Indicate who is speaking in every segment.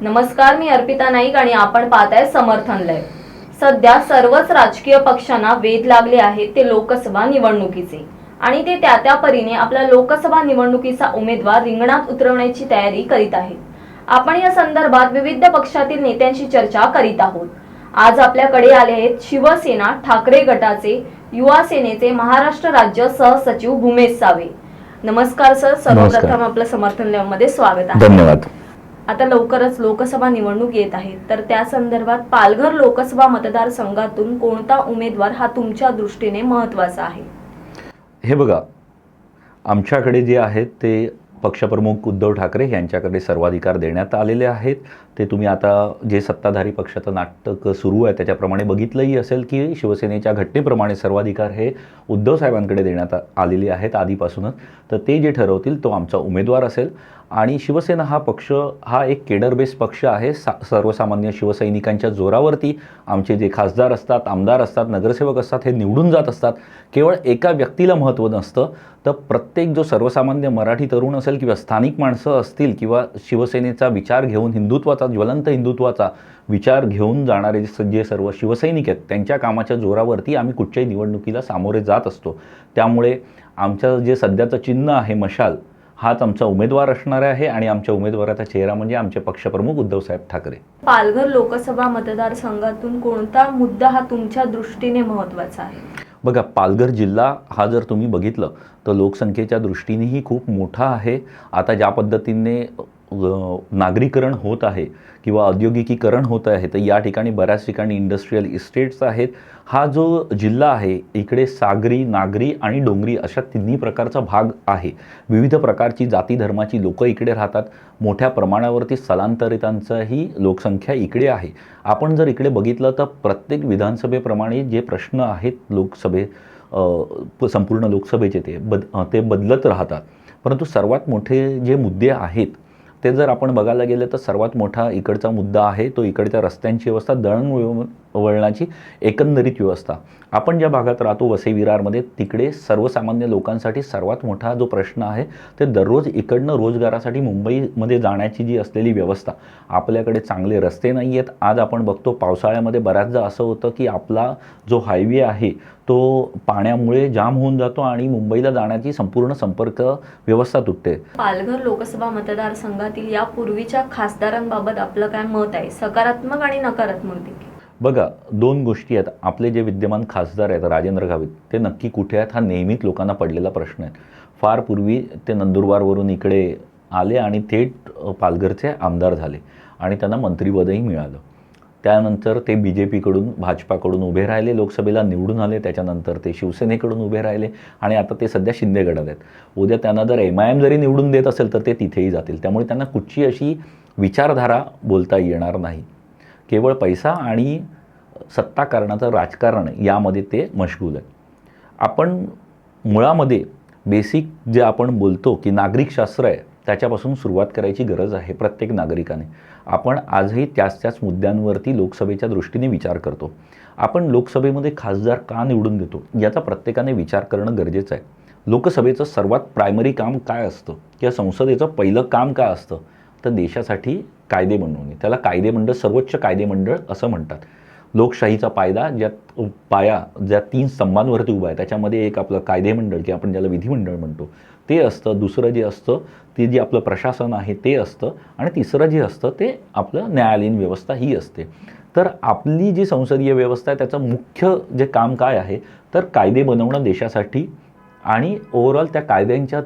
Speaker 1: नमस्कार मी अर्पिता नाईक आणि आपण पाहताय समर्थन लय. सध्या सर्वच राजकीय पक्षांना वेध लागले आहेत ते लोकसभा निवडणुकीचे. आणि ते त्या त्या परीने आपल्या लोकसभा निवडणुकीचा उमेदवार रिंगणात उतरवण्याची तयारी करीत आहेत. आपण या संदर्भात विविध पक्षातील नेत्यांशी चर्चा करीत आहोत. आज आपल्याकडे आले आहेत शिवसेना ठाकरे गटाचे युवा सेनेचे महाराष्ट्र राज्य सहसचिव भूमेश सावे. नमस्कार सर. सर्वप्रथम. आपलं समर्थनमध्ये स्वागत आहे.
Speaker 2: धन्यवाद.
Speaker 1: आता लवकरच लोकसभा निवडणूक येत आहे. तर त्या संदर्भात पालघर लोकसभा मतदारसंघातून कोणता उमेदवार हा तुमच्या दृष्टीने महत्त्वाचा आहे?
Speaker 2: हे बघा आमच्याकडे जे आहेत ते पक्षप्रमुख उद्धव ठाकरे यांच्याकडे सर्वाधिकार देण्यात आलेले आहेत. ते तुम्ही आता जे सत्ताधारी पक्षाचं नाटक सुरू आहे त्याच्याप्रमाणे बघितलंही असेल की शिवसेनेच्या घटनेप्रमाणे सर्वाधिकार हे उद्धव साहेबांकडे देण्यात आलेले आहेत आधीपासूनच. तर ते जे ठरवतील तो आमचा उमेदवार असेल. आणि शिवसेना हा पक्ष हा एक केडर बेस पक्ष आहे. सा सर्वसामान्य शिवसैनिकांच्या जोरावरती आमचे जे खासदार असतात आमदार असतात नगरसेवक असतात हे निवडून जात असतात. केवळ एका व्यक्तीला महत्त्व नसतं. तर प्रत्येक जो सर्वसामान्य मराठी तरुण असेल किंवा स्थानिक माणसं असतील किंवा शिवसेनेचा विचार घेऊन हिंदुत्वाचा ज्वलंत हिंदुत्वाचा विचार घेऊन जाणारे जे स- जे सर्व शिवसैनिक आहेत त्यांच्या कामाच्या जोरावरती आम्ही कुठच्याही निवडणुकीला सामोरे जात असतो. त्यामुळे आमचं जे सध्याचं चिन्ह आहे मशाल हाच आमचा उमेदवार असणार आहे आणि आमच्या उमेदवाराचा चेहरा म्हणजे आमचे पक्षप्रमुख उद्धवसाहेब ठाकरे.
Speaker 1: पालघर लोकसभा मतदारसंघातून कोणता मुद्दा हा तुमच्या दृष्टीने महत्त्वाचा आहे?
Speaker 2: बघा पालघर जिल्हा हा जर तुम्ही बघितलं तर लोकसंख्येच्या दृष्टीनेही खूप मोठा आहे. आता ज्या पद्धतीने नागरीकरण होत आहे किंवा औद्योगिकीकरण होत आहे तर या ठिकाणी बऱ्याच ठिकाणी इंडस्ट्रीयल इस्टेट्स आहेत. हा जो जिल्हा आहे इकडे सागरी नागरी आणि डोंगरी अशा तिन्ही प्रकारचा भाग आहे. विविध प्रकारची जाती धर्माची लोकं इकडे राहतात. मोठ्या प्रमाणावरती स्थलांतरितांचाही लोकसंख्या इकडे आहे. आपण जर इकडे बघितलं तर प्रत्येक विधानसभेप्रमाणे जे प्रश्न आहेत लोकसभे प- संपूर्ण लोकसभेचे ते बद ते बदलत राहतात. परंतु सर्वात मोठे जे मुद्दे आहेत ते जर आपण बघायला गेलं तर सर्वात मोठा इकडचा मुद्दा आहे तो इकडच्या रस्त्यांची व्यवस्था दळण वळणाची एकंदरीत व्यवस्था. आपण ज्या भागात राहतो वसई विरारमध्ये तिकडे सर्वसामान्य लोकांसाठी सर्वात मोठा जो प्रश्न आहे ते दररोज इकडनं रोजगारासाठी मुंबईमध्ये जाण्याची जी असलेली व्यवस्था आपल्याकडे चांगले रस्ते नाही आहेत आज आपण बघतो पावसाळ्यामध्ये बऱ्याचदा असं होतं की आपला जो हायवे आहे तो पाण्यामुळे जाम होऊन जातो आणि मुंबईला जाण्याची संपूर्ण संपर्क व्यवस्था तुटते.
Speaker 1: पालघर लोकसभा मतदारसंघातील या पूर्वीच्या खासदारांबाबत आपलं काय मत आहे? सकारात्मक आणि नकारात्मक देखील.
Speaker 2: बघा दोन गोष्टी आहेत. आपले जे विद्यमान खासदार आहेत राजेंद्र गावित ते नक्की कुठे आहेत? हा नेहमीच लोकांना पडलेला प्रश्न आहे. फार पूर्वी ते नंदुरबारवरून इकडे आले आणि थेट पालघरचे आमदार झाले आणि त्यांना मंत्रिपदही मिळालं. त्यानंतर ते बी जे पीकडून भाजपाकडून उभे राहिले लोकसभेला निवडून आले. त्याच्यानंतर ते शिवसेनेकडून उभे राहिले आणि आता ते सध्या शिंदेगडात आहेत. उद्या त्यांना जर एम आय एम जरी निवडून देत असेल तर ते तिथेही जातील. त्यामुळे त्यांना कुठची अशी विचारधारा बोलता येणार नाही. केवळ पैसा आणि सत्ता करण्याचं राजकारण यामध्ये ते मशगूल आहे आपण मुळामध्ये बेसिक जे आपण बोलतो की नागरिकशास्त्र आहे त्याच्यापासून सुरुवात करायची गरज आहे प्रत्येक नागरिकाने. आपण आजही त्याच त्याच मुद्द्यांवरती लोकसभेच्या दृष्टीने विचार करतो. आपण लोकसभेमध्ये खासदार का निवडून देतो याचा प्रत्येकाने विचार करणं गरजेचं आहे. लोकसभेचं सर्वात प्रायमरी काम काय असतं? किंवा संसदेचं पहिलं काम काय असतं? तर देशासाठी कायदे बनवणे. त्याला कायदेमंडळ सर्वोच्च कायदेमंडळ असं म्हणतात. लोकशाहीचा पायदा ज्यात पाया ज्या तीन स्तंभांवरती उभा आहे. त्याच्यामध्ये एक आपलं कायदेमंडळ की आपण ज्याला विधिमंडळ म्हणतो ते असतं. दुसरं जे असतं ते जे आपलं प्रशासन आहे ते असतं. आणि तिसरं जे असतं ते आपलं न्यायालयीन व्यवस्था ही असते. तर आपली जी संसदीय व्यवस्था आहे त्याचं मुख्य जे काम काय आहे तर कायदे बनवणं देशासाठी आणि ओव्हरऑल त्या कायद्यांच्या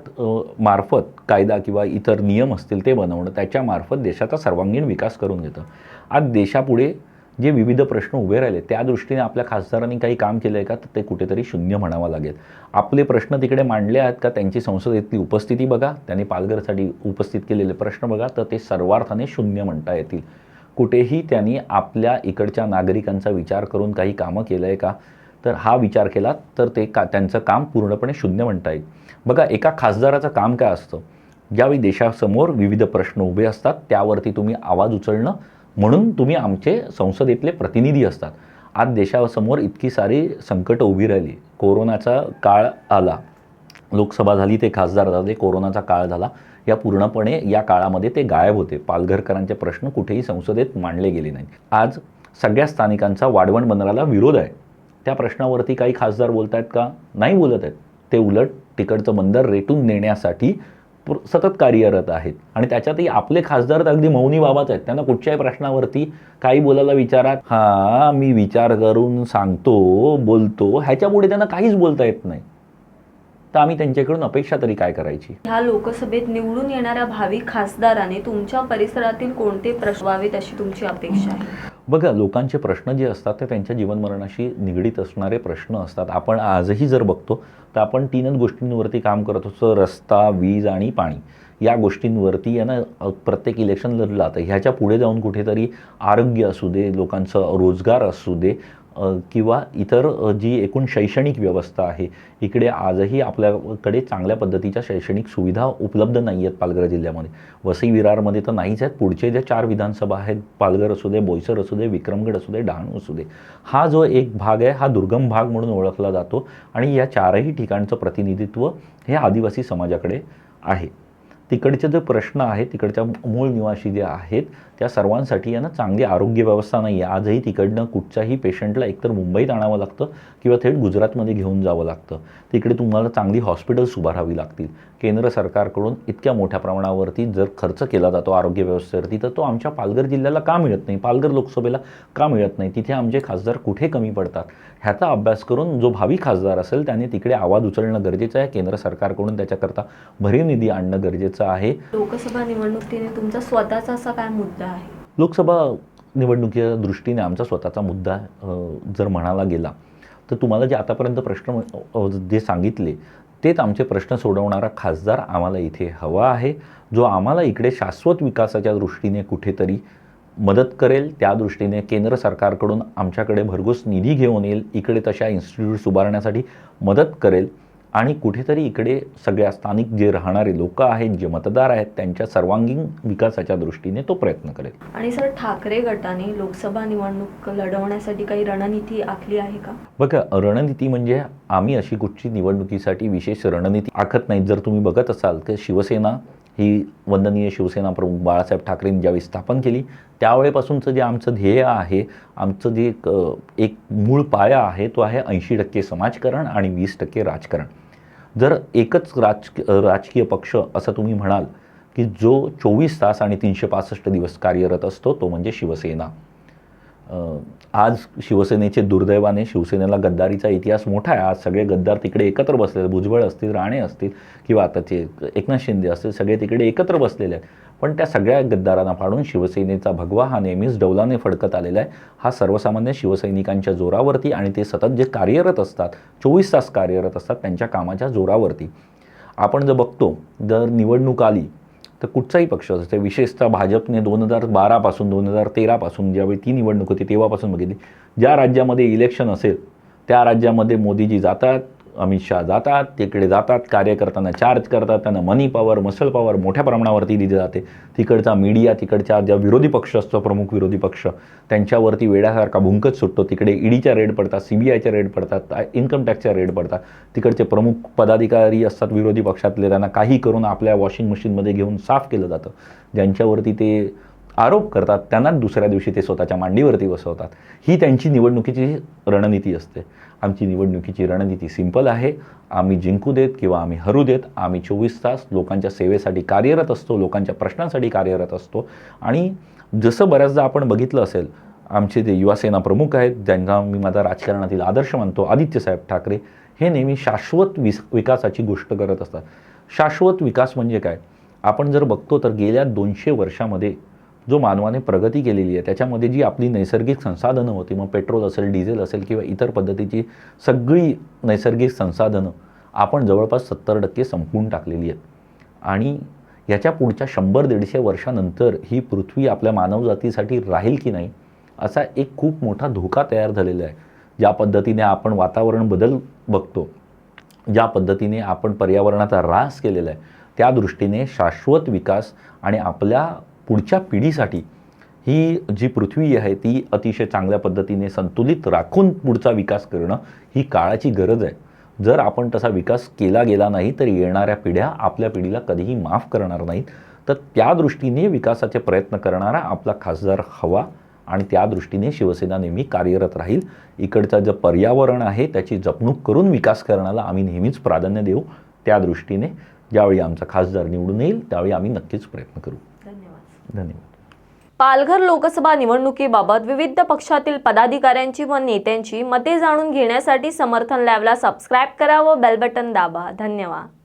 Speaker 2: मार्फत कायदा किंवा इतर नियम असतील ते बनवणं त्याच्यामार्फत देशाचा सर्वांगीण विकास करून घेतं. आज देशापुढे जे विविध प्रश्न उभे राहिले त्या दृष्टीने आपल्या खासदारांनी काही काम केलं आहे का? तर ते कुठेतरी शून्य म्हणावं लागेल. आपले प्रश्न तिकडे मांडले आहेत का? त्यांची संसदेतली उपस्थिती बघा. त्यांनी पालघरसाठी उपस्थित केलेले प्रश्न बघा. तर ते सर्वार्थाने शून्य म्हणता येतील. कुठेही त्यांनी आपल्या इकडच्या नागरिकांचा विचार करून काही कामं केलं आहे का? तर हा विचार केला तर ते का त्यांचं काम पूर्णपणे शून्य म्हणता येईल. बघा एका खासदाराचं काम काय असतं? ज्यावेळी देशासमोर विविध प्रश्न उभे असतात त्यावरती तुम्ही आवाज उचलणं म्हणून तुम्ही आमचे संसदेतले प्रतिनिधी असतात. आज देशासमोर इतकी सारी संकटं उभी राहिली. कोरोनाचा काळ आला. लोकसभा झाली ते खासदार झाले कोरोनाचा काळ झाला. या पूर्णपणे या काळामध्ये ते गायब होते. पालघरकरांचे प्रश्न कुठेही संसदेत मांडले गेले नाहीत. आज सगळ्या स्थानिकांचा वाढवण बंदराला विरोध आहे. त्या प्रश्नावरती काही खासदार बोलत आहेत का? नाही बोलत आहेत. ते उलट तिकडचं बंदर रेटून नेण्यासाठी सतत कार्यरत आहेत. आणि त्याच्यातही आपले खासदार तर अगदी मौनी बाबाच आहेत. त्यांना कुठच्याही प्रश्नावरती काही बोलायला विचारात हा मी विचार करून सांगतो बोलतो. ह्याच्यापुढे त्यांना काहीच बोलता येत नाही. तर आम्ही त्यांच्याकडून अपेक्षा तरी काय करायची?
Speaker 1: ह्या लोकसभेत निवडून येणाऱ्या भावी खासदाराने तुमच्या परिसरातील कोणते प्रश्न व्हावेत अशी तुमची अपेक्षा आहे?
Speaker 2: बघा लोकांचे प्रश्न जे असतात ते त्यांच्या जीवनमरणाशी निगडीत असणारे प्रश्न असतात. आपण आजही जर बघतो तर आपण तीनच गोष्टींवरती काम करत असतो रस्ता वीज आणि पाणी. या गोष्टींवरती आहे ना अ, प्रत्येक इलेक्शन लढलं जातं ह्याच्या पुढे जाऊन कुठेतरी आरोग्य असू दे लोकांचं रोजगार असू दे किंवा इतर जी एकूण शैक्षणिक व्यवस्था आहे इकडे आजही आपल्याकडे चांगल्या पद्धतीच्या शैक्षणिक सुविधा उपलब्ध नाही आहेत पालघर जिल्ह्यामध्ये. वसई विरारमध्ये तर नाहीच आहेत. पुढचे ज्या चार विधानसभा आहेत पालघर असू दे बोईसर असू दे विक्रमगड असू दे डहाणू असू दे हा जो एक भाग आहे हा दुर्गम भाग म्हणून ओळखला जातो आणि या चारही ठिकाणचं प्रतिनिधित्व हे आदिवासी समाजाकडे आहे. तिकडचे जे प्रश्न आहेत तिकडच्या मूळ निवासी जे आहेत त्या सर्वांसाठी आहे ना चांगली आरोग्य व्यवस्था नाही आहे आजही तिकडनं कुठच्याही पेशंटला एकतर मुंबईत आणावं लागतं किंवा थेट गुजरातमध्ये घेऊन जावं लागतं. तिकडे तुम्हाला चांगली हॉस्पिटल्स उभारावी लागतील. केंद्र सरकारकडून इतक्या मोठ्या प्रमाणावरती जर खर्च केला जातो आरोग्य व्यवस्थेवरती तर तो आमच्या पालघर जिल्ह्याला का मिळत नाही? पालघर लोकसभेला का मिळत नाही? तिथे आमचे खासदार कुठे कमी पडतात? ह्याचा अभ्यास करून जो भावी खासदार असेल त्याने तिकडे आवाज उचलणं गरजेचं आहे. केंद्र सरकारकडून त्याच्याकरता भरीव निधी आणणं गरजेचं आहे.
Speaker 1: लोकसभा निवडणुकीने तुमचा स्वतःचा असा काय मुद्दा आहे?
Speaker 2: लोकसभा निवडणुकीच्या दृष्टीने आमचा स्वतःचा मुद्दा जर म्हणाला गेला तर तुम्हाला जे आतापर्यंत प्रश्न जे सांगितले तेच आमचे प्रश्न सोडवणारा खासदार आम्हाला इथे हवा आहे जो आम्हाला इकडे शाश्वत विकासाच्या दृष्टीने कुठेतरी मदत करेल. त्या दृष्टीने केंद्र सरकारकडून आमच्याकडे भरघोस निधी घेऊन येईल. इकडे तशा इन्स्टिट्यूट्स उभारण्यासाठी मदत करेल. आणि कुठेतरी इकडे सगळ्या स्थानिक जे राहणारे लोक आहेत जे मतदार आहेत त्यांच्या सर्वांगीण विकासाच्या दृष्टीने तो प्रयत्न करेल.
Speaker 1: आणि सर ठाकरे गटाने लोकसभा निवडणूक लढवण्यासाठी काही रणनीती आखली आहे का?
Speaker 2: बघा रणनीती म्हणजे आम्ही अशी कुठची निवडणुकीसाठी विशेष रणनीती आखत नाहीत. जर तुम्ही बघत असाल की शिवसेना ही वंदनीय शिवसेना प्रमुख बाळासाहेब ठाकरेंनी ज्यावेळी स्थापन केली त्यावेळेपासूनचं जे आमचं ध्येय आहे आमचं जे एक मूळ पाया आहे तो आहे ऐंशी टक्के समाजकारण आणि वीस टक्के राजकारण. जर एकच राज राजकीय पक्ष असं तुम्ही म्हणाल की जो चोवीस तास आणि तीनशे पासष्ट दिवस कार्यरत असतो तो म्हणजे शिवसेना. आज शिवसेनेचे दुर्दैवाने शिवसेनेला गद्दारीचा इतिहास मोठा आहे. आज सगळे गद्दार तिकडे एकत्र बसलेले भुजबळ असतील राणे असतील किंवा आताचे एकनाथ शिंदे असतील सगळे तिकडे एकत्र बसलेले आहेत. पण त्या सगळ्या गद्दारांना फाडून शिवसेनेचा भगवा हा नेहमीच डौलाने फडकत आलेला आहे. हा सर्वसामान्य शिवसैनिकांच्या जोरावरती आणि ते सतत जे कार्यरत असतात चोवीस तास कार्यरत असतात त्यांच्या कामाच्या जोरावरती. आपण जर बघतो जर निवडणूक आली तर कुठचाही पक्ष असते विशेषतः भाजपने दोन हजार बारापासून दोन हजार तेरापासून ज्यावेळी ती निवडणूक होती तेव्हापासून बघितली. ज्या राज्यामध्ये इलेक्शन असेल त्या राज्यामध्ये मोदीजी जातात अमित शहा जातात तिकडे जातात कार्य करताना चार्ज करतात त्यांना मनी पॉवर मसल पॉवर मोठ्या प्रमाणावरती दिली जाते. तिकडचा मीडिया तिकडच्या ज्या विरोधी पक्ष असतो प्रमुख विरोधी पक्ष त्यांच्यावरती वेड्यासारखा भुंकच सुटतो. तिकडे ईडीच्या रेड पडतात सी बी आयच्या रेड पडतात इन्कम टॅक्सच्या रेड पडतात. तिकडचे प्रमुख पदाधिकारी असतात विरोधी पक्षातले त्यांना काही करून आपल्या वॉशिंग मशीनमध्ये घेऊन साफ केलं जातं. ज्यांच्यावरती ते आरोप करतात त्यांनाच दुसऱ्या दिवशी ते स्वतःच्या मांडीवरती बसवतात. ही त्यांची निवडणुकीची रणनीती असते. आमची निवडणुकीची रणनीती सिंपल आहे. आम्ही जिंकू देत किंवा आम्ही हरू देत आम्ही चोवीस तास लोकांच्या सेवेसाठी कार्यरत असतो लोकांच्या प्रश्नांसाठी कार्यरत असतो. आणि जसं बऱ्याचदा आपण बघितलं असेल आमचे जे युवासेना प्रमुख आहेत ज्यांना मी माझा राजकारणातील आदर्श मानतो आदित्यसाहेब ठाकरे हे नेहमी शाश्वत विस विकासाची गोष्ट करत असतात. शाश्वत विकास म्हणजे काय? आपण जर बघतो तर गेल्या दोनशे वर्षामध्ये जो मानवाने प्रगती केलेली आहे त्याच्यामध्ये जी आपली नैसर्गिक संसाधनं होती मग पेट्रोल असेल डिझेल असेल किंवा इतर पद्धतीची सगळी नैसर्गिक संसाधनं आपण जवळपास सत्तर टक्के संपवून टाकलेली आहेत. आणि याच्या पुढच्या शंभर दीडशे वर्षानंतर ही पृथ्वी आपल्या मानवजातीसाठी राहील की नाही असा एक खूप मोठा धोका तयार झालेला आहे. ज्या पद्धतीने आपण वातावरण बदल बघतो ज्या पद्धतीने आपण पर्यावरणाचा ऱ्हास केलेला आहे त्या दृष्टीने शाश्वत विकास आणि आपल्या पुढच्या पिढीसाठी ही जी पृथ्वी आहे ती अतिशय चांगल्या पद्धतीने संतुलित राखून पुढचा विकास करणं ही काळाची गरज आहे. जर आपण तसा विकास केला गेला नाही तर येणाऱ्या पिढ्या आपल्या पिढीला कधीही माफ करणार नाहीत. तर त्या दृष्टीने विकासाचे प्रयत्न करणारा आपला खासदार हवा आणि त्या दृष्टीने शिवसेना नेहमी कार्यरत राहील. इकडचं जे पर्यावरण आहे त्याची जपणूक करून विकास करण्याला आम्ही नेहमीच प्राधान्य देऊ. त्या दृष्टीने ज्यावेळी आमचा खासदार निवडून येईल त्यावेळी आम्ही नक्कीच प्रयत्न करू. धन्यवाद.
Speaker 1: पालघर लोकसभा निवडणुकीबाबत विविध पक्षातील पदाधिकाऱ्यांची व नेत्यांची मते जाणून घेण्यासाठी समर्थन लॅबला सबस्क्राईब करा व बेल बटन दाबा. धन्यवाद.